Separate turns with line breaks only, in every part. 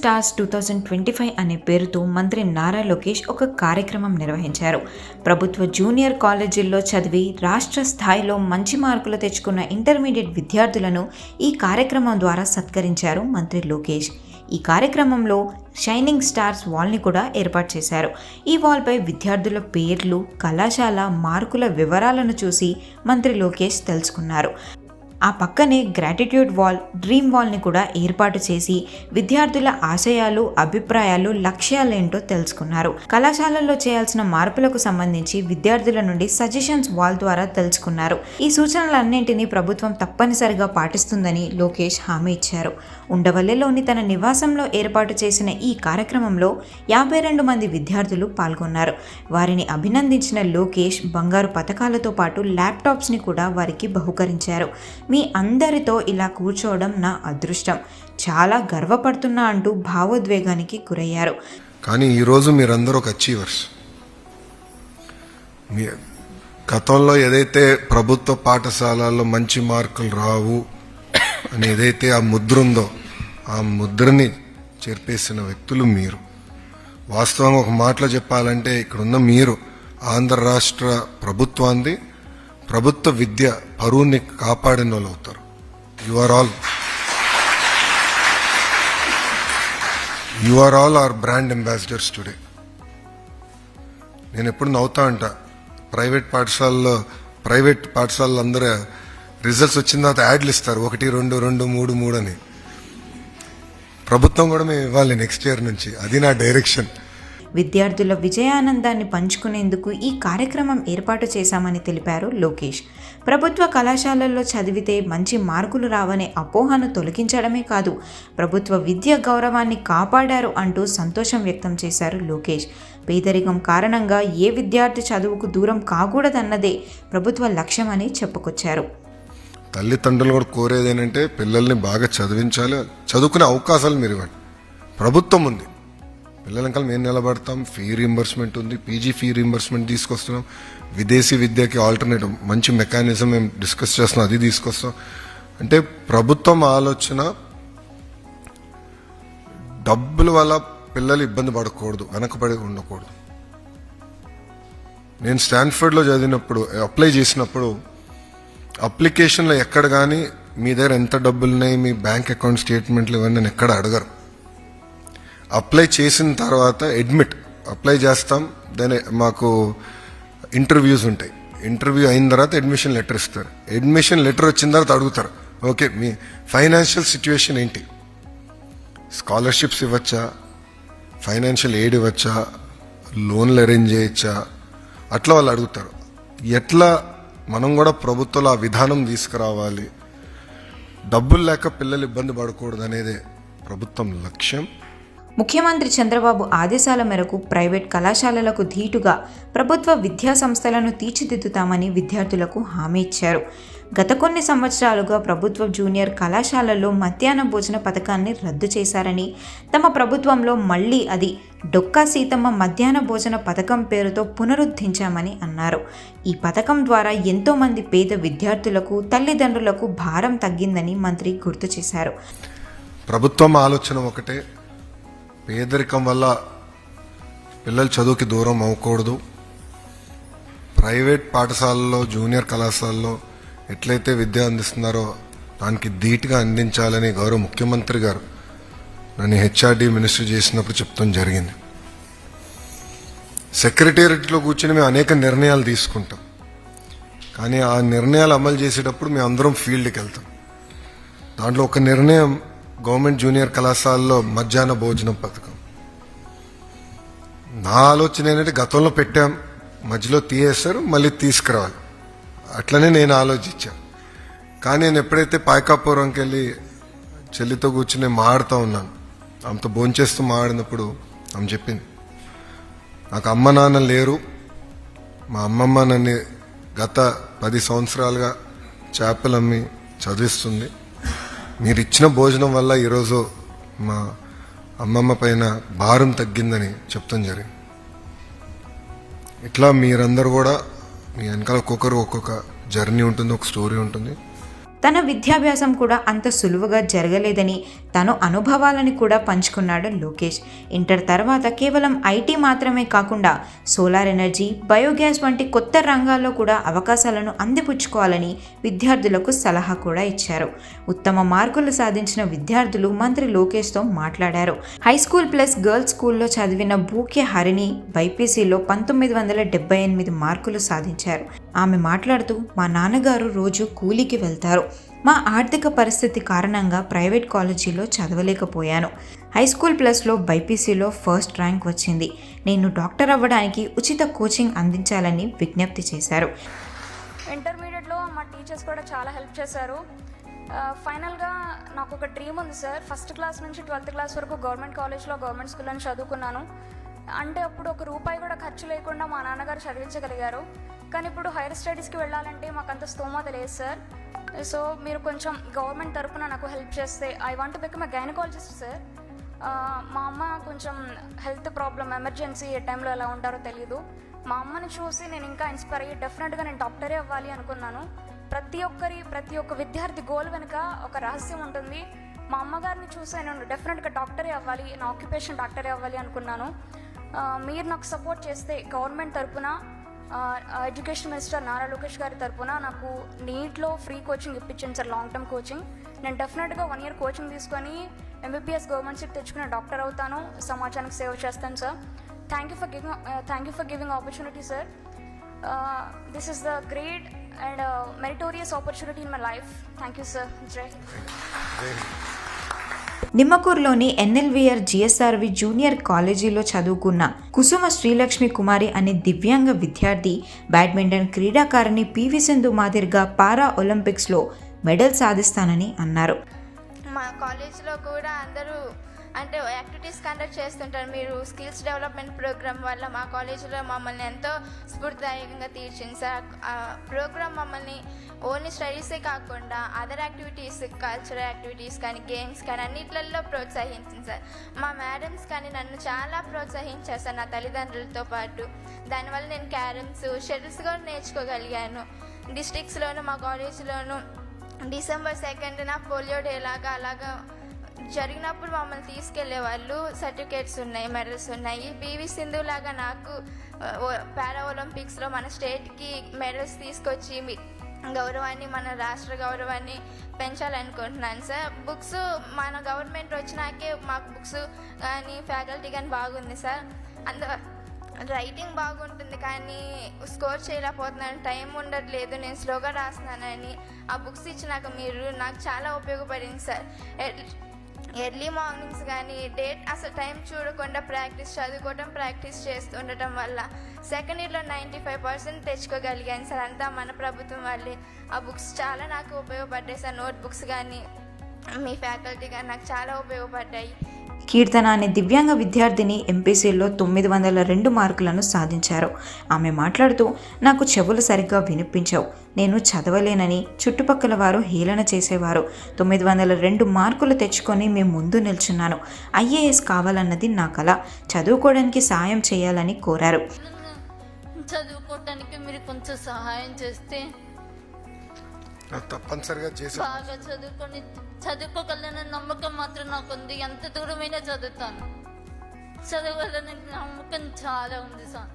Stars two thousand twenty five అనే పేరుతో మంత్రి నారా లోకేష్ ఒక కార్యక్రమం నిర్వహించారు. ప్రభుత్వ జూనియర్ కాలేజీల్లో చదివి రాష్ట్ర స్థాయిలో మంచి మార్కులు తెచ్చుకున్న ఇంటర్మీడియట్ విద్యార్థులను ఈ కార్యక్రమం ద్వారా సత్కరించారు మంత్రి లోకేష్. ఈ కార్యక్రమంలో షైనింగ్ స్టార్స్ వాల్ని కూడా ఏర్పాటు చేశారు. ఈ వాల్పై విద్యార్థుల పేర్లు కళాశాల మార్కుల వివరాలను చూసి మంత్రి లోకేష్ తెలుసుకున్నారు. ఆ పక్కనే గ్రాటిట్యూడ్ వాల్ డ్రీమ్ వాల్ని కూడా ఏర్పాటు చేసి విద్యార్థుల ఆశయాలు అభిప్రాయాలు లక్ష్యాలేంటో తెలుసుకున్నారు. కళాశాలల్లో చేయాల్సిన మార్పులకు సంబంధించి విద్యార్థుల నుండి సజెషన్స్ వాల్ ద్వారా తెలుసుకున్నారు. ఈ సూచనలన్నింటినీ ప్రభుత్వం తప్పనిసరిగా పాటిస్తుందని లోకేష్ హామీ ఇచ్చారు. ఉండవల్లిలోని తన నివాసంలో ఏర్పాటు చేసిన ఈ కార్యక్రమంలో యాభై రెండు మంది విద్యార్థులు పాల్గొన్నారు. వారిని అభినందించిన లోకేష్ బంగారు పథకాలతో పాటు ల్యాప్టాప్స్ని కూడా వారికి బహుకరించారు. మీ అందరితో ఇలా కూర్చోవడం నా అదృష్టం. చాలా గర్వపడుతున్నా అంటూ భావోద్వేగానికి గురయ్యారు.
కానీ ఈరోజు మీరందరూ ఒక అచీవర్స్. మీ గతంలో ఏదైతే ప్రభుత్వ పాఠశాలల్లో మంచి మార్కులు రావు అని ఏదైతే ఆ ముద్ర ఉందో ఆ ముద్రని చెరిపేసిన వ్యక్తులు మీరు. వాస్తవంగా ఒక మాటలో చెప్పాలంటే ఇక్కడున్న మీరు ఆంధ్ర రాష్ట్ర ప్రభుత్వాన్ని ప్రభుత్వ విద్య పరువుని కాపాడిన వాళ్ళు అవుతారు. You are all you are all are brand ambassadors today నేను ఎప్పుడు నవ్వుతా అంట. ప్రైవేట్ పాఠశాలలో ప్రైవేట్ పాఠశాలలో అందరూ రిజల్ట్స్ వచ్చిన తర్వాత యాడ్లు ఇస్తారు. ఒకటి రెండు రెండు మూడు మూడు అని. ప్రభుత్వం కూడా మేము ఇవ్వాలి నెక్స్ట్ ఇయర్ నుంచి. అది నా డైరెక్షన్
విద్యార్థుల విజయానందాన్ని పంచుకునేందుకు ఈ కార్యక్రమం ఏర్పాటు చేశామని తెలిపారు లోకేష్. ప్రభుత్వ కళాశాలల్లో చదివితే మంచి మార్కులు రావనే అపోహను తొలగించడమే కాదు ప్రభుత్వ విద్య గౌరవాన్ని కాపాడారు అంటూ సంతోషం వ్యక్తం చేశారు లోకేష్. పేదరికం కారణంగా ఏ విద్యార్థి చదువుకు దూరం కాకూడదన్నదే ప్రభుత్వ లక్ష్యమని చెప్పుకొచ్చారు.
తల్లిదండ్రులు కూడా కోరేది ఏంటంటే పిల్లల్ని బాగా చదివించాలి చదువుకునే అవకాశాలు మీరు ఇవ్వండి ప్రభుత్వం ఉంది. పిల్లల మేము నిలబడతాం ఫీ రీంబర్స్మెంట్ ఉంది పీజీ ఫీ రీంబర్స్మెంట్ తీసుకొస్తున్నాం. విదేశీ విద్యకి ఆల్టర్నేటివ్ మంచి మెకానిజం మేము డిస్కస్ చేస్తున్నాం అది తీసుకొస్తాం. అంటే ప్రభుత్వం ఆలోచన డబ్బుల వల్ల పిల్లలు ఇబ్బంది పడకూడదు వెనకబడి ఉండకూడదు. నేను స్టాన్ఫర్డ్లో చదివినప్పుడు అప్లై చేసినప్పుడు అప్లికేషన్లో ఎక్కడ కానీ మీ దగ్గర ఎంత డబ్బులు ఉన్నాయి మీ బ్యాంక్ అకౌంట్ స్టేట్మెంట్లు ఇవన్నీ నేను ఎక్కడ అడగరు అప్లై చేసిన తర్వాత అడ్మిట్ అప్లై చేస్తాం దాని మాకు ఇంటర్వ్యూస్ ఉంటాయి. ఇంటర్వ్యూ అయిన తర్వాత అడ్మిషన్ లెటర్ ఇస్తారు. అడ్మిషన్ లెటర్ వచ్చిన తర్వాత అడుగుతారు. ఓకే మీ ఫైనాన్షియల్ సిచ్యువేషన్ ఏంటి? స్కాలర్షిప్స్ ఇవ్వచ్చా? ఫైనాన్షియల్ ఎయిడ్ ఇవ్వచ్చా? లోన్లు అరేంజ్ చేయొచ్చా? అట్లా వాళ్ళు అడుగుతారు. ఎట్లా మనం కూడా ప్రభుత్వం ఆ విధానం తీసుకురావాలి? డబ్బులు లేక పిల్లలు ఇబ్బంది పడకూడదు అనేదే ప్రభుత్వం లక్ష్యం.
ముఖ్యమంత్రి చంద్రబాబు ఆదేశాల మేరకు ప్రైవేట్ కళాశాలలకు ధీటుగా ప్రభుత్వ విద్యా సంస్థలను తీర్చిదిద్దుతామని విద్యార్థులకు హామీ ఇచ్చారు. గత కొన్ని సంవత్సరాలుగా ప్రభుత్వ జూనియర్ కళాశాలల్లో మధ్యాహ్న భోజన పథకాన్ని రద్దు చేశారని తమ ప్రభుత్వంలో మళ్ళీ అది డొక్కా సీతమ్మ మధ్యాహ్న భోజన పథకం పేరుతో పునరుద్ధరించామని అన్నారు. ఈ పథకం ద్వారా ఎంతోమంది పేద విద్యార్థులకు తల్లిదండ్రులకు భారం తగ్గిందని మంత్రి గుర్తు చేశారు.
ప్రభుత్వం ఆలోచన ఒకటే పేదరికం వల్ల పిల్లలు చదువుకి దూరం అవ్వకూడదు. ప్రైవేట్ పాఠశాలల్లో జూనియర్ కళాశాలలో ఎట్లయితే విద్య అందిస్తున్నారో దానికి ధీటుగా అందించాలని గౌరవ ముఖ్యమంత్రి గారు నన్ను హెచ్ఆర్డి మినిస్టర్ చేసినప్పుడు చెప్తాం జరిగింది. సెక్రటేరియట్లో కూర్చొని మేము అనేక నిర్ణయాలు తీసుకుంటాం. కానీ ఆ నిర్ణయాలు అమలు చేసేటప్పుడు మేము అందరం ఫీల్డ్కి వెళ్తాం. దాంట్లో ఒక నిర్ణయం గవర్నమెంట్ జూనియర్ కళాశాలలో మధ్యాహ్న భోజనం పథకం. నా ఆలోచన ఏంటంటే గతంలో పెట్టాం మధ్యలో తీయేస్తారు మళ్ళీ తీసుకురావాలి. అట్లనే నేను ఆలోచించాను. కానీ నేను ఎప్పుడైతే పాయకాపురంకి వెళ్ళి చెల్లితో కూర్చుని మాడుతూ ఉన్నాను ఆమెతో భోంచేస్తూ మాడినప్పుడు ఆమె చెప్పింది నాకు అమ్మ నాన్న లేరు. మా అమ్మమ్మ నన్ను గత పది సంవత్సరాలుగా చేపలు అమ్మి చదివిస్తుంది. మీరు ఇచ్చిన భోజనం వల్ల ఈరోజు మా అమ్మమ్మ పైన భారం తగ్గిందని చెప్తాం జరిగింది. ఇట్లా మీరందరూ కూడా మీ వెనకాల ఒక్కొక్కరు ఒక్కొక్క జర్నీ ఉంటుంది ఒక స్టోరీ ఉంటుంది.
తన విద్యాభ్యాసం కూడా అంత సులువుగా జరగలేదని తను అనుభవాలని కూడా పంచుకున్నాడు లోకేష్. ఇంటర్ తర్వాత కేవలం ఐటీ మాత్రమే కాకుండా సోలార్ ఎనర్జీ బయోగ్యాస్ వంటి కొత్త రంగాల్లో కూడా అవకాశాలను అందిపుచ్చుకోవాలని విద్యార్థులకు సలహా కూడా ఇచ్చారు. ఉత్తమ మార్కులు సాధించిన విద్యార్థులు మంత్రి లోకేష్తో మాట్లాడారు. హై స్కూల్ ప్లస్ గర్ల్స్ స్కూల్లో చదివిన బూకే హరిణి బైపీసీలో పంతొమ్మిది వందల డెబ్బై ఎనిమిది మార్కులు సాధించారు. ఆమె మాట్లాడుతూ మా నాన్నగారు రోజు కూలీకి వెళ్తారు. మా ఆర్థిక పరిస్థితి కారణంగా ప్రైవేట్ కాలేజీలో చదవలేకపోయాను. హై స్కూల్ ప్లస్లో బైపీసీలో ఫస్ట్ ర్యాంక్ వచ్చింది. నేను డాక్టర్ అవ్వడానికి ఉచిత కోచింగ్ అందించాలని విజ్ఞప్తి చేశారు.
ఇంటర్మీడియట్లో మా టీచర్స్ కూడా చాలా హెల్ప్ చేశారు. ఫైనల్గా నాకు ఒక డ్రీమ్ ఉంది సార్. ఫస్ట్ క్లాస్ నుంచి ట్వెల్త్ క్లాస్ వరకు గవర్నమెంట్ కాలేజ్లో గవర్నమెంట్ స్కూల్లో చదువుకున్నాను. అంటే అప్పుడు ఒక రూపాయి కూడా ఖర్చు లేకుండా మా నాన్నగారు చదివించగలిగారు. కానీ ఇప్పుడు హైయర్ స్టడీస్కి వెళ్ళాలంటే మాకు అంత స్తోమత లేదు సార్. సో మీరు కొంచెం గవర్నమెంట్ తరపున నాకు హెల్ప్ చేస్తే I want become a gynaecologist sir మా అమ్మ కొంచెం హెల్త్ ప్రాబ్లం ఎమర్జెన్సీ ఏ టైంలో ఎలా ఉంటారో తెలియదు మా అమ్మని చూసి నేను ఇంకా ఇన్స్పైర్ అయ్యి డెఫినెట్గా నేను డాక్టరే అవ్వాలి అనుకున్నాను. ప్రతి ఒక్కరి ప్రతి ఒక్క విద్యార్థి గోల్ వెనుక ఒక రహస్యం ఉంటుంది. మా అమ్మగారిని చూసి నేను డెఫినెట్గా డాక్టరే అవ్వాలి నా ఆక్యుపేషన్ డాక్టరే అవ్వాలి అనుకున్నాను. మీరు నాకు సపోర్ట్ చేస్తే గవర్నమెంట్ తరపున ఎడ్యుకేషన్ మినిస్టర్ నారా లోకేష్ గారి తరపున నాకు నీట్లో ఫ్రీ కోచింగ్ ఇప్పించండి సార్ లాంగ్ టర్మ్ కోచింగ్. నేను డెఫినెట్గా వన్ ఇయర్ కోచింగ్ తీసుకొని ఎంబీబీఎస్ గవర్నమెంట్ సీట్ తెచ్చుకుని డాక్టర్ అవుతాను సమాజానికి సేవ చేస్తాను sir. Thank you for giving thank you for giving opportunity sir this is the great and meritorious opportunity in my life thank you sir జై
నిమ్మకూరులోని ఎన్ఎల్విఆర్ జిఎస్ఆర్వి junior కాలేజీలో చదువుకున్న కుసుమ శ్రీలక్ష్మి కుమారి అనే దివ్యాంగ విద్యార్థి బ్యాడ్మింటన్ క్రీడాకారిణి పివి సింధు మాదిరిగా పారా ఒలింపిక్స్లో మెడల్ సాధిస్తానని అన్నారు.
మా కాలేజీలో కూడా అందరూ అంటే యాక్టివిటీస్ కండక్ట్ చేస్తుంటారు. మీరు స్కిల్స్ డెవలప్మెంట్ ప్రోగ్రామ్ వల్ల మా కాలేజీలో మమ్మల్ని ఎంతో స్ఫూర్తిదాయకంగా తీర్చింది సార్. ఆ ప్రోగ్రామ్ మమ్మల్ని ఓన్లీ స్టడీసే కాకుండా అదర్ యాక్టివిటీస్ కల్చరల్ యాక్టివిటీస్ కానీ గేమ్స్ కానీ అన్నిట్లలో ప్రోత్సహించింది సార్. మా మేడమ్స్ కానీ నన్ను చాలా ప్రోత్సహించారు సార్ నా తల్లిదండ్రులతో పాటు. దానివల్ల నేను క్యారమ్స్ షటిల్స్ కూడా నేర్చుకోగలిగాను. డిస్ట్రిక్ట్స్లోను మా కాలేజీలోను డిసెంబర్ సెకండ్న పోలియో డే లాగా అలాగా జరిగినప్పుడు మమ్మల్ని తీసుకెళ్ళే వాళ్ళు సర్టిఫికేట్స్ ఉన్నాయి మెడల్స్ ఉన్నాయి. పివి సింధు లాగా నాకు పారా ఒలింపిక్స్లో మన స్టేట్కి మెడల్స్ తీసుకొచ్చి గౌరవాన్ని మన రాష్ట్ర గౌరవాన్ని పెంచాలనుకుంటున్నాను సార్. బుక్స్ మన గవర్నమెంట్ వచ్చినాకే మాకు బుక్స్ కానీ ఫ్యాకల్టీ కానీ బాగుంది సార్. అందు రైటింగ్ బాగుంటుంది కానీ స్కోర్ చేయలేకపోతున్నాను టైం ఉండట్లేదు నేను స్లోగా రాస్తున్నానని ఆ బుక్స్ ఇచ్చినాక మీరు నాకు చాలా ఉపయోగపడింది సార్. ఎర్లీ మార్నింగ్స్ కానీ డేట్ అసలు టైం చూడకుండా ప్రాక్టీస్ చదువుకోవటం ప్రాక్టీస్ చేస్తుండటం వల్ల సెకండ్ ఇయర్లో నైంటీ ఫైవ్ పర్సెంట్ తెచ్చుకోగలిగాను సార్. అంతా మన ప్రభుత్వం వల్లే ఆ బుక్స్ చాలా నాకు ఉపయోగపడ్డాయి సార్. నోట్ బుక్స్ కానీ మీ ఫ్యాకల్టీ కానీ నాకు చాలా ఉపయోగపడ్డాయి.
కీర్తన అనే దివ్యాంగ విద్యార్థిని ఎంపీసీలో తొమ్మిది వందల రెండు మార్కులను సాధించారు. ఆమె మాట్లాడుతూ నాకు చెవులు సరిగ్గా వినిపించవు. నేను చదవలేనని చుట్టుపక్కల వారు హేళన చేసేవారు. తొమ్మిది వందల రెండు మార్కులు తెచ్చుకొని మేము ముందు నిల్చున్నాను. ఐఏఎస్ కావాలన్నది నా కల. చదువుకోవడానికి సాయం చేయాలని కోరారు.
చదువుకోవటానికి మీరు కొంచెం సహాయం చేస్తే
తప్పనిసరిగా చేసే
బాగా చదువుకొని చదువుకోగలన నమ్మకం మాత్రం నాకు ఉంది ఎంత దూరమైనా చదువుతాను. చదవాలని నమ్మకం చాలా ఉంది సార్.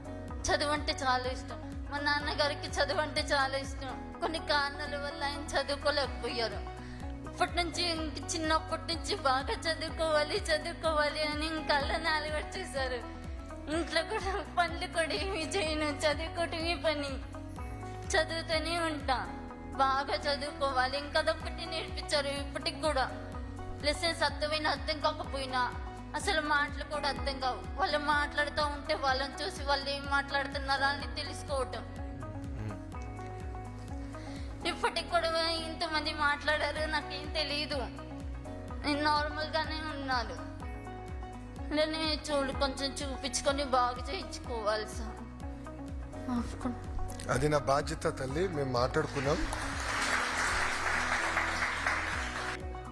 చదువు అంటే చాలా ఇష్టం. మా నాన్నగారికి చదువు అంటే చాలా ఇష్టం. కొన్ని కారణాల వల్ల ఆయన చదువుకోలేకపోయారు. ఇప్పటి నుంచి ఇంక చిన్నప్పటి నుంచి బాగా చదువుకోవాలి చదువుకోవాలి అని ఇంకా అలవాటు చేశారు ఇంట్లో కూడా పనులు కూడా ఏమి చేయను. చదువుకోవటమే పని. చదువుతూనే ఉంటా. బాగా చదువుకోవాలి. ఇంకా ఒకటి నేర్పించారు ఇప్పటికి కూడా. లెసన్స్ అర్థమైన అర్థం కాకపోయినా అసలు మాటలు కూడా అర్థం కావు. వాళ్ళు మాట్లాడుతూ ఉంటే వాళ్ళని చూసి వాళ్ళు ఏం మాట్లాడుతున్నారా అని తెలుసుకోవటం. ఇప్పటికి కూడా ఇంతమంది మాట్లాడారు నాకేం తెలియదు నేను నార్మల్గానే ఉన్నాను. నేను చూడు కొంచెం చూపించుకొని బాగా చేయించుకోవాలి సార్. ఆపుకోండి.
అది నా బాధ్యత తల్లి మేము మాట్లాడుకున్నాం.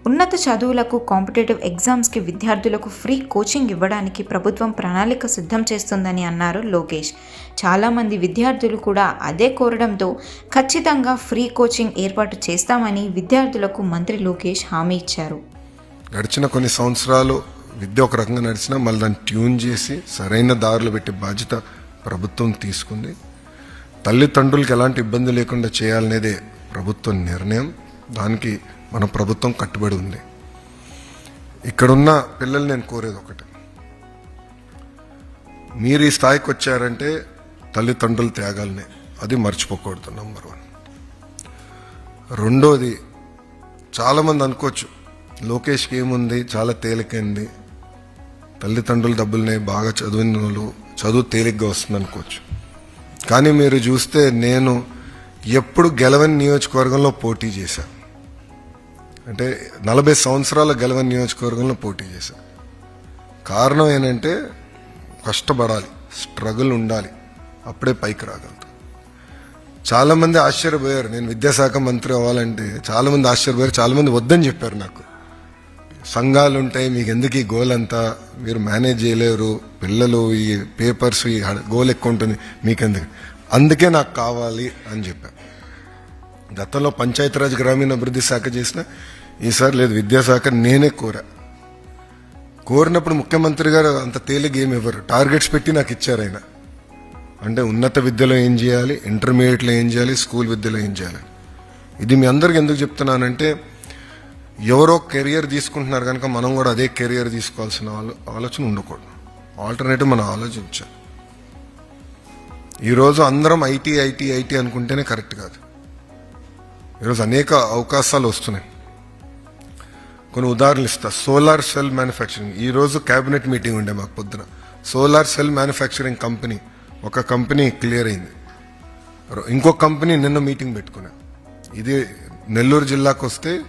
ఉన్నత చదువులకు కాంపిటేటివ్ ఎగ్జామ్స్కి విద్యార్థులకు ఫ్రీ కోచింగ్ ఇవ్వడానికి ప్రభుత్వం ప్రణాళిక సిద్ధం చేస్తుందని అన్నారు లోకేష్. చాలామంది విద్యార్థులు కూడా అదే కోరడంతో ఖచ్చితంగా ఫ్రీ కోచింగ్ ఏర్పాటు చేస్తామని విద్యార్థులకు మంత్రి లోకేష్ హామీ ఇచ్చారు.
గడిచిన కొన్ని సంవత్సరాలు విద్య ఒక రకంగా నడిచినా మళ్ళీ దాన్ని ట్యూన్ చేసి సరైన దారులు పెట్టే బాధ్యత ప్రభుత్వం తీసుకుంది. తల్లిదండ్రులకు ఎలాంటి ఇబ్బంది లేకుండా చేయాలనేదే ప్రభుత్వ నిర్ణయం. దానికి మన ప్రభుత్వం కట్టుబడి ఉంది. ఇక్కడున్న పిల్లలు నేను కోరేది ఒకటి. మీరు ఈ స్థాయికి వచ్చారంటే తల్లిదండ్రుల త్యాగాలనే. అది మర్చిపోకూడదు నంబర్ వన్ రెండోది చాలామంది అనుకోవచ్చు లోకేష్కి ఏముంది చాలా తేలికైంది. తల్లిదండ్రుల డబ్బుల్ని బాగా చదివిన వాళ్ళు చదువు తేలిగ్గా వస్తుంది అనుకోవచ్చు కానీ మీరు చూస్తే నేను ఎప్పుడు గెలవని నియోజకవర్గంలో పోటీ చేశాను అంటే నలభై సంవత్సరాల గెలవని నియోజకవర్గంలో పోటీ చేశాను కారణం ఏంటంటే కష్టపడాలి స్ట్రగుల్ ఉండాలి అప్పుడే పైకి రాగలుగుతాం. చాలామంది ఆశ్చర్యపోయారు. నేను విద్యాశాఖ మంత్రి అవ్వాలంటే చాలామంది ఆశ్చర్యపోయారు చాలామంది వద్దని చెప్పారు నాకు. సంఘాలు ఉంటాయి మీకు ఎందుకు ఈ గోల్ అంతా మీరు మేనేజ్ చేయలేరు పిల్లలు ఈ పేపర్స్ ఈ గోల్ ఎక్కువ ఉంటుంది మీకు ఎందుకు అందుకే నాకు కావాలి అని చెప్పారు గతంలో పంచాయతీరాజ్ గ్రామీణ అభివృద్ధి శాఖ చేసిన ఈసారి లేదు విద్యాశాఖ నేనే కోరా. కోరినప్పుడు ముఖ్యమంత్రి గారు అంత తేలిగ ఏమి ఇవ్వరు. టార్గెట్స్ పెట్టి నాకు ఇచ్చారు ఆయన. అంటే ఉన్నత విద్యలో ఏం చేయాలి ఇంటర్మీడియట్లో ఏం చేయాలి స్కూల్ విద్యలో ఏం చేయాలి? ఇది మీ అందరికి ఎందుకు చెప్తున్నానంటే ఎవరో కెరియర్ తీసుకుంటున్నారు కనుక మనం కూడా అదే కెరియర్ తీసుకోవాల్సిన ఆలోచన ఉండకూడదు. ఆల్టర్నేటివ్ మనం ఆలోచించాలి. ఈరోజు అందరం ఐటీ ఐటీ ఐటీ అనుకుంటేనే కరెక్ట్ కాదు. ఈరోజు అనేక అవకాశాలు వస్తున్నాయి. కొన్ని ఉదాహరణలు ఇస్తా. సోలార్ సెల్ మ్యానుఫ్యాక్చరింగ్ ఈ రోజు మీటింగ్ ఉండే మాకు పొద్దున. సోలార్ సెల్ మ్యానుఫ్యాక్చరింగ్ కంపెనీ ఒక కంపెనీ క్లియర్ అయింది. ఇంకో కంపెనీ నిన్న మీటింగ్ పెట్టుకున్నా. ఇది నెల్లూరు జిల్లాకు వస్తే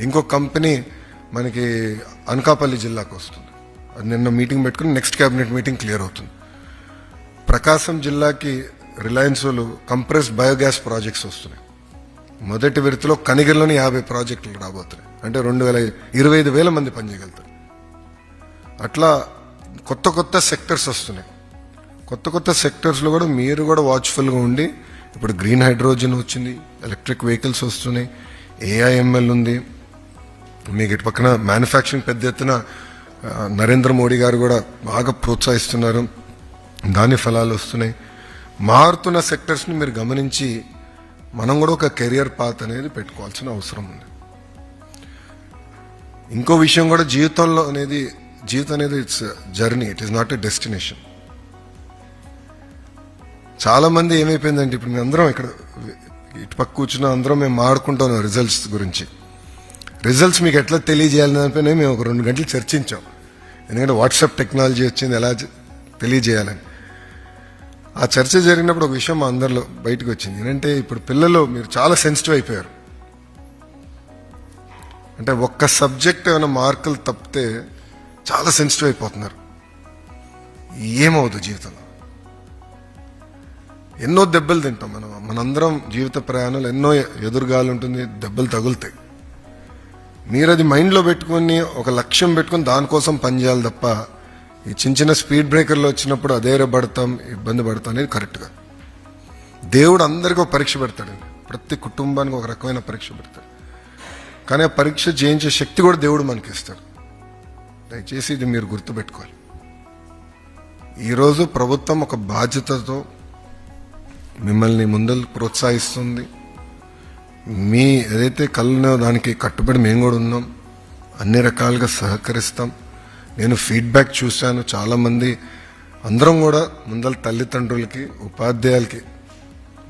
ఇంకో కంపెనీ మనకి అనకాపల్లి జిల్లాకు వస్తుంది. అది నిన్న మీటింగ్ పెట్టుకుని నెక్స్ట్ క్యాబినెట్ మీటింగ్ క్లియర్ అవుతుంది. ప్రకాశం జిల్లాకి రిలయన్స్ వాళ్ళు కంప్రెస్ బయోగ్యాస్ ప్రాజెక్ట్స్ వస్తున్నాయి. మొదటి విడతలో కనిగిరిలోని యాభై ప్రాజెక్టులు రాబోతున్నాయి. అంటే రెండు వేల ఇరవై ఐదు వేల మంది పనిచేయగలుగుతారు అట్లా కొత్త కొత్త సెక్టర్స్ వస్తున్నాయి. కొత్త కొత్త సెక్టర్స్లో కూడా మీరు కూడా వాచ్ఫుల్గా ఉండి ఇప్పుడు గ్రీన్ హైడ్రోజన్ వచ్చింది ఎలక్ట్రిక్ వెహికల్స్ వస్తున్నాయి ఏఐఎంఎల్ ఉంది మీకు ఇటు పక్కన మ్యానుఫ్యాక్చరింగ్ పెద్ద ఎత్తున నరేంద్ర మోడీ గారు కూడా బాగా ప్రోత్సహిస్తున్నారు. దాని ఫలాలు వస్తున్నాయి. మారుతున్న సెక్టర్స్ని మీరు గమనించి మనం కూడా ఒక కెరియర్ పాత్ అనేది పెట్టుకోవాల్సిన అవసరం ఉంది. ఇంకో విషయం కూడా జీవితంలో అనేది జీవితం అనేది it's journey it is not a destination చాలామంది ఏమైపోయిందంటే ఇప్పుడు మేము అందరం ఇక్కడ ఇటు పక్క కూర్చున్న అందరం మేము మాడుకుంటున్నాం రిజల్ట్స్ గురించి. రిజల్ట్స్ మీకు ఎట్లా తెలియజేయాలని దానిపైన మేము ఒక రెండు గంటలు చర్చించాం. ఎందుకంటే వాట్సాప్ టెక్నాలజీ వచ్చింది ఎలా తెలియజేయాలని. ఆ చర్చ జరిగినప్పుడు ఒక విషయం మా అందరిలో బయటకు వచ్చింది. ఏంటంటే ఇప్పుడు పిల్లలు మీరు చాలా సెన్సిటివ్ అయిపోయారు. అంటే ఒక్క సబ్జెక్ట్ ఏమైనా మార్కులు తప్పితే చాలా సెన్సిటివ్ అయిపోతున్నారు. ఏమవుతుంది జీవితంలో. ఎన్నో దెబ్బలు తింటాం మనం. మనందరం జీవిత ప్రయాణాలు ఎన్నో ఎదురుగాలు ఉంటుంది దెబ్బలు తగులుతాయి. మీరు అది మైండ్లో పెట్టుకొని ఒక లక్ష్యం పెట్టుకొని దానికోసం పనిచేయాలి తప్ప ఈ చిన్న చిన్న స్పీడ్ బ్రేకర్లు వచ్చినప్పుడు అధైర్యపడతాం ఇబ్బంది పడతాం అనేది కరెక్ట్గా దేవుడు అందరికీ ఒక పరీక్ష పెడతాడండి ప్రతి కుటుంబానికి ఒక రకమైన పరీక్ష పెడతాడు. కానీ ఆ పరీక్ష జయించే శక్తి కూడా దేవుడు మనకి ఇస్తాడు దయచేసి ఇది మీరు గుర్తుపెట్టుకోవాలి. ఈరోజు ప్రభుత్వం ఒక బాధ్యతతో మిమ్మల్ని ముందలు ప్రోత్సహిస్తుంది. మీ ఏదైతే కళ్ళనో దానికి కట్టుబడి మేము కూడా ఉన్నాం. అన్ని రకాలుగా సహకరిస్తాం. నేను ఫీడ్బ్యాక్ చూశాను చాలామంది. అందరం కూడా ముందల తల్లిదండ్రులకి ఉపాధ్యాయులకి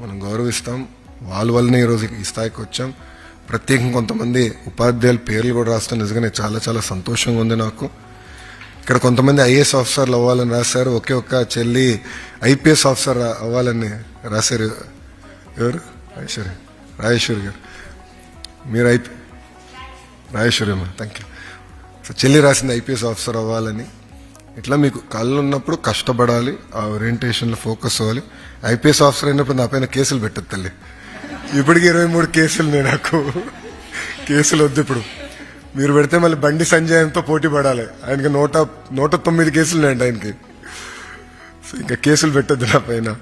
మనం గౌరవిస్తాం. వాళ్ళ వల్లనే ఈరోజు ఈ స్థాయికి వచ్చాం. ప్రత్యేకం కొంతమంది ఉపాధ్యాయుల పేర్లు కూడా రాస్తాం నిజంగానే చాలా చాలా సంతోషంగా ఉంది నాకు. ఇక్కడ కొంతమంది ఐఏఎస్ ఆఫీసర్లు అవ్వాలని రాశారు. ఒకే ఒక్క చెల్లి ఐపీఎస్ ఆఫీసర్ అవ్వాలని రాశారు. ఎవరు? ఐశ్వర్య. రాజేశ్వరి గారు. మీరు ఐపీ రాజేశ్వరి అమ్మ థ్యాంక్ యూ సో చెల్లి రాసింది ఐపీఎస్ ఆఫీసర్ అవ్వాలని. ఇట్లా మీకు కళ్ళు ఉన్నప్పుడు కష్టపడాలి ఆ ఓరియంటేషన్లో ఫోకస్ అవ్వాలి. ఐపీఎస్ ఆఫీసర్ అయినప్పుడు నా పైన కేసులు పెట్టదు తల్లి. ఇప్పటికి ఇరవై మూడు కేసులు నేను నాకు. కేసులు వద్దు ఇప్పుడు. మీరు పెడితే మళ్ళీ బండి సంజయంతో పోటీ పడాలి. ఆయనకి నూట నూట తొమ్మిది కేసులు ఉన్నాయండి ఆయనకి. సో ఇంకా కేసులు పెట్టద్దు నా పైన.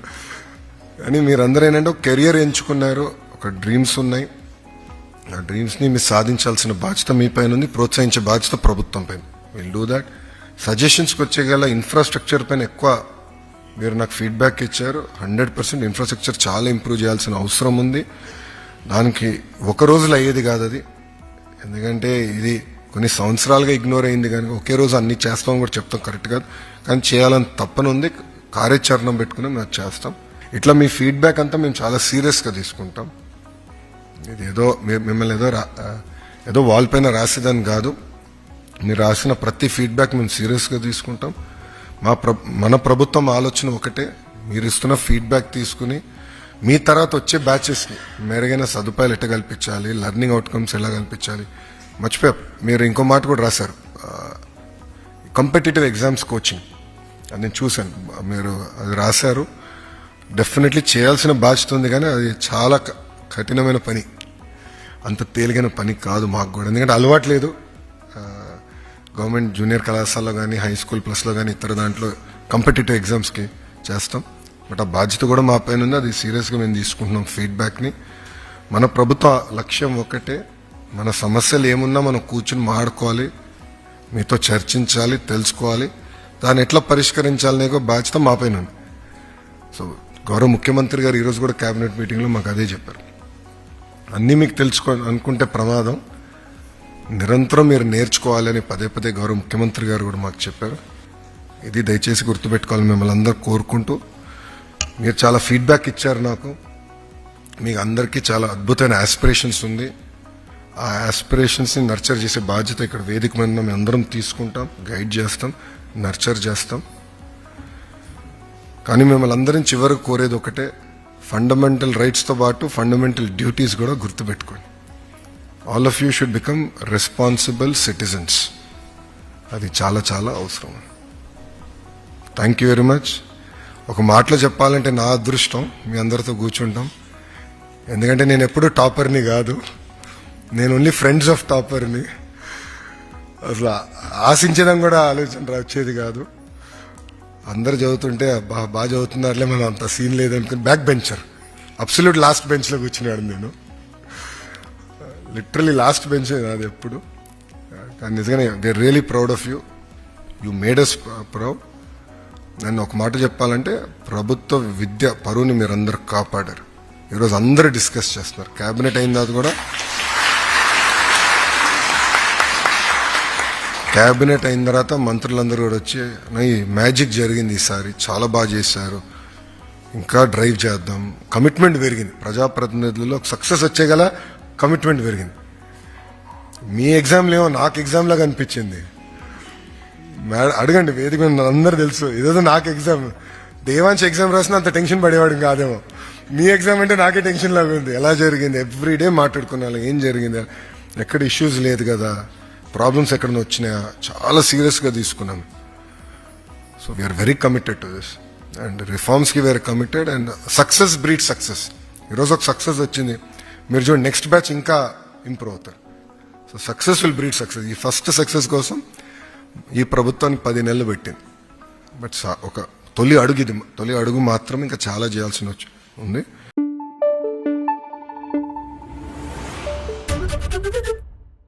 అని మీరందరూ ఏంటంటే ఒక కెరియర్ ఎంచుకున్నారు. ఒక డ్రీమ్స్ ఉన్నాయి. ఆ డ్రీమ్స్ని మీరు సాధించాల్సిన బాధ్యత మీ పైన ఉంది ప్రోత్సహించే బాధ్యత ప్రభుత్వం పైన. విల్ డూ దాట్ సజెషన్స్కి వచ్చే గల ఇన్ఫ్రాస్ట్రక్చర్ పైన ఎక్కువ మీరు నాకు ఫీడ్బ్యాక్ ఇచ్చారు. హండ్రెడ్ పర్సెంట్ ఇన్ఫ్రాస్ట్రక్చర్ చాలా ఇంప్రూవ్ చేయాల్సిన అవసరం ఉంది. దానికి ఒక రోజులో అయ్యేది కాదు అది. ఎందుకంటే ఇది కొన్ని సంవత్సరాలుగా ఇగ్నోర్ అయింది కానీ ఒకే రోజు అన్ని చేస్తాం కూడా చెప్తాం కరెక్ట్ కాదు. కానీ చేయాలని తప్పని ఉంది. కార్యాచరణ పెట్టుకుని మేము చేస్తాం. ఇట్లా మీ ఫీడ్బ్యాక్ అంతా మేము చాలా సీరియస్గా తీసుకుంటాం. ఇది ఏదో మిమ్మల్ని ఏదో రా- ఏదో వాల్ పైన రాసేదని కాదు. మీరు రాసిన ప్రతి ఫీడ్బ్యాక్ మేము సీరియస్గా తీసుకుంటాం. మా ప్ర మన ప్రభుత్వం ఆలోచన ఒకటే మీరు ఇస్తున్న ఫీడ్బ్యాక్ తీసుకుని మీ తర్వాత వచ్చే బ్యాచెస్ని మెరుగైన సదుపాయాలు ఎట్లా కల్పించాలి లర్నింగ్ అవుట్కమ్స్ ఎలా కల్పించాలి. మర్చిపోయా. మీరు ఇంకో మాట కూడా రాశారు. కంపిటేటివ్ ఎగ్జామ్స్ కోచింగ్ అది నేను చూశాను. మీరు అది రాశారు. డెఫినెట్లీ చేయాల్సిన బాధ్యత ఉంది కానీ అది చాలా క- కఠినమైన పని. అంత తేలిగైన పని కాదు మాకు కూడా. ఎందుకంటే అలవాటు లేదు. గవర్నమెంట్ జూనియర్ కళాశాలలో కానీ హై స్కూల్ ప్లస్లో కానీ ఇతర దాంట్లో కంపిటేటివ్ ఎగ్జామ్స్కి చేస్తాం. బట్ ఆ బాధ్యత కూడా మా పైన ఉంది. అది సీరియస్గా మేము తీసుకుంటున్నాం ఫీడ్బ్యాక్ని. మన ప్రభుత్వ లక్ష్యం ఒకటే. మన సమస్యలు ఏమున్నా మనం కూర్చుని మాడుకోవాలి మీతో చర్చించాలి తెలుసుకోవాలి. దాన్ని ఎట్లా పరిష్కరించాలనే ఒక బాధ్యత మా పైన ఉంది. సో గౌరవ ముఖ్యమంత్రి గారు ఈరోజు కూడా కేబినెట్ మీటింగ్లో మాకు అదే చెప్పారు. అన్నీ మీకు తెలుసుకో అనుకుంటే ప్రమాదం. నిరంతరం మీరు నేర్చుకోవాలని పదే పదే గౌరవ ముఖ్యమంత్రి గారు కూడా మాకు చెప్పారు. ఇది దయచేసి గుర్తుపెట్టుకోవాలి మిమ్మల్ని అందరూ కోరుకుంటూ. మీరు చాలా ఫీడ్బ్యాక్ ఇచ్చారు నాకు. మీకు అందరికీ చాలా అద్భుతమైన ఆస్పిరేషన్స్ ఉంది. ఆ ఆస్పిరేషన్స్ని నర్చర్ చేసే బాధ్యత ఇక్కడ వేదిక మీద మేము అందరం తీసుకుంటాం గైడ్ చేస్తాం నర్చర్ చేస్తాం. కానీ మిమ్మల్ని అందరం చివరికి కోరేది ఒకటే ఫండమెంటల్ రైట్స్తో పాటు ఫండమెంటల్ డ్యూటీస్ కూడా గుర్తుపెట్టుకోండి. All of you should become responsible citizens అది చాలా చాలా అవసరం. థ్యాంక్ యూ వెరీ మచ్ ఒక మాటలో చెప్పాలంటే నా అదృష్టం మీ అందరితో కూర్చుంటాం. ఎందుకంటే నేను ఎప్పుడూ టాపర్ని కాదు. నేను ఓన్లీ ఫ్రెండ్స్ ఆఫ్ టాపర్ని. అసలు ఆశించడం కూడా ఆలోచన వచ్చేది కాదు. అందరు చదువుతుంటే బాగా బాగా చదువుతున్నారులే మనం అంత సీన్ లేదనుకుని బ్యాక్ బెంచర్. అబ్సల్యూట్ లాస్ట్ బెంచ్లో కూర్చున్నాడు నేను. లిటరలీ లాస్ట్ బెంచ్ అది ఎప్పుడు. కానీ నిజంగానే they really proud of you. You made us proud నన్ను ఒక మాట చెప్పాలంటే ప్రభుత్వ విద్య పరువుని మీరందరూ కాపాడారు. ఈరోజు అందరూ డిస్కస్ చేస్తున్నారు. క్యాబినెట్ అయిన తర్వాత కూడా క్యాబినెట్ అయిన తర్వాత మంత్రులందరూ కూడా వచ్చి ఈ మ్యాజిక్ జరిగింది ఈసారి చాలా బాగా చేశారు. ఇంకా డ్రైవ్ చేద్దాం. కమిట్మెంట్ పెరిగింది. ప్రజాప్రతినిధులలో సక్సెస్ వచ్చే గల కమిట్మెంట్ పెరిగింది. మీ ఎగ్జామ్లో ఏమో నాకు ఎగ్జామ్ లాగా అనిపించింది. మేడం అడగండి వేదిక అందరూ తెలుసు. ఏదో నాకు ఎగ్జామ్. దేవాంశ ఎగ్జామ్ రాసిన అంత టెన్షన్ పడేవాడు కాదేమో. మీ ఎగ్జామ్ అంటే నాకే టెన్షన్ లాగా ఉంది. ఎలా జరిగింది? ఎవ్రీడే మాట్లాడుకున్నాను. ఏం జరిగింది? ఎక్కడ ఇష్యూస్ లేదు కదా. ప్రాబ్లమ్స్ ఎక్కడ వచ్చినాయా? చాలా సీరియస్గా తీసుకున్నాం. So we are very committed to this and రిఫార్మ్స్కి we are committed and success breed success ఈరోజు ఒక సక్సెస్ వచ్చింది. మీరు చూడండి నెక్స్ట్ బ్యాచ్ ఇంకా ఇంప్రూవ్ అవుతారు. So success will breed success ఈ ఫస్ట్ సక్సెస్ కోసం ఈ ప్రభుత్వానికి పది నెలలు పెట్టింది. బట్ ఒక తొలి అడుగు ఇది. తొలి అడుగు మాత్రం ఇంకా చాలా చేయాల్సిన వచ్చి ఉంది.